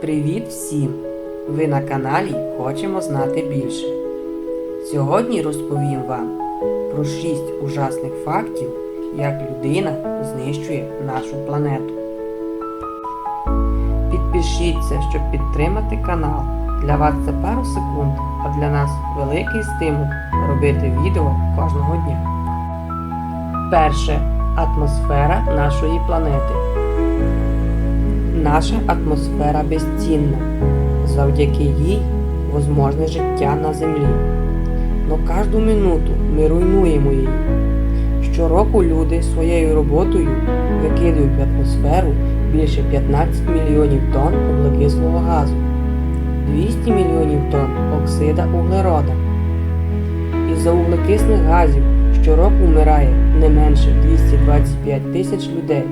Привіт всім! Ви на каналі Хочемо знати більше. Сьогодні розповім вам про 6 ужасних фактів, як людина знищує нашу планету. Підпишіться, щоб підтримати канал. Для вас це пару секунд, а для нас великий стимул робити відео кожного дня. Перше. Атмосфера нашої планети. Наша атмосфера безцінна. Завдяки їй возможне життя на землі. Но кожну минуту ми руйнуємо її. Щороку люди своєю роботою викидують в атмосферу більше 15 мільйонів тонн вуглекислого газу, 200 мільйонів тонн оксида углерода. Із-за вуглекисних газів щороку вмирає не менше 225 тисяч людей.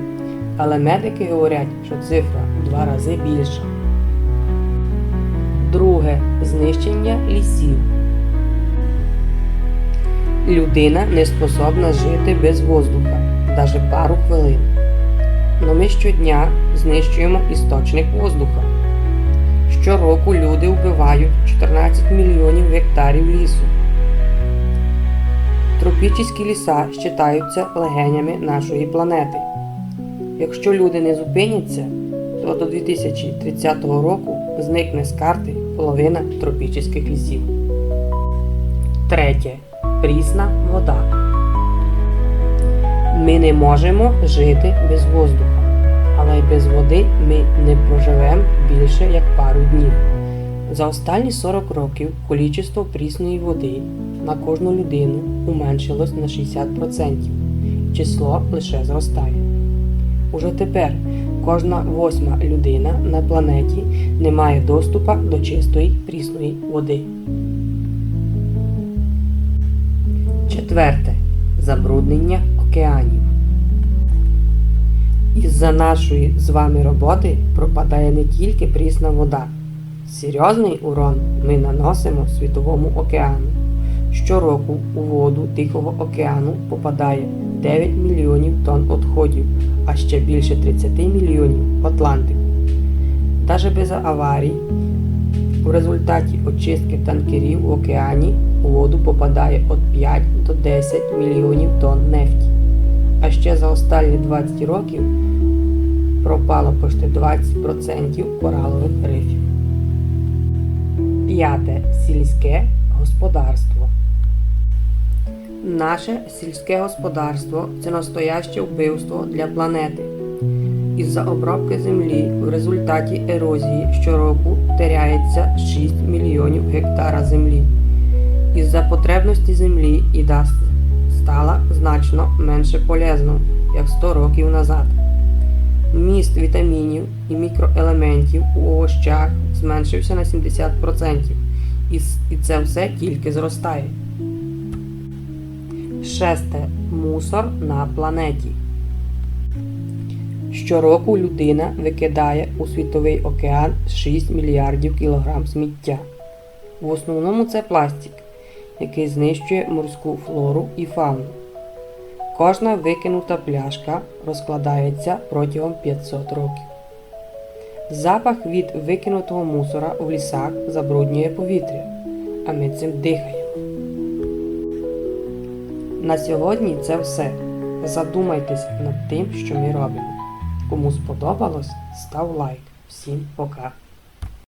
Але медики говорять, що цифра в два рази більша. Друге знищення лісів. Людина не способна жити без воздуха, навіть пару хвилин. Но ми щодня знищуємо істочник воздуха. Щороку люди вбивають 14 мільйонів гектарів лісу. Тропічні ліса вважаються легенями нашої планети. Якщо люди не зупиняться, то до 2030 року зникне з карти половина тропічних лісів. Третє. Прісна вода. Ми не можемо жити без воздуха, але й без води ми не проживемо більше як пару днів. За останні 40 років кількість прісної води на кожну людину уменшилось на 60%. Число лише зростає. Уже тепер кожна восьма людина на планеті не має доступу до чистої прісної води. Четверте. Забруднення океанів. Із-за нашої з вами роботи пропадає не тільки прісна вода. Серйозний урон ми наносимо Світовому океану. Щороку у воду Тихого океану попадає 9 мільйонів тонн відходів, а ще більше 30 мільйонів в Атлантику. Даже без аварій, у результаті очистки танкерів в океані у воду попадає від 5 до 10 мільйонів тонн нефті. А ще за останні 20 років пропало почти 20% коралових рифів. П'яте сільське господарство. Наше сільське господарство це настояще вбивство для планети. Із-за обробки землі в результаті ерозії щороку теряється 6 мільйонів гектара землі. Із-за потребності землі їда стала значно менше полезно, як 100 років назад. Вміст вітамінів і мікроелементів у овощах зменшився на 70%. І це все тільки зростає. Шесте. Мусор на планеті. Щороку людина викидає у світовий океан 6 мільярдів кілограм сміття. В основному це пластик, який знищує морську флору і фауну. Кожна викинута пляшка розкладається протягом 500 років. Запах від викинутого мусора в лісах забруднює повітря, а ми цим дихаємо. На сьогодні це все. Задумайтесь над тим, що ми робимо. Кому сподобалось, став лайк. Всім пока!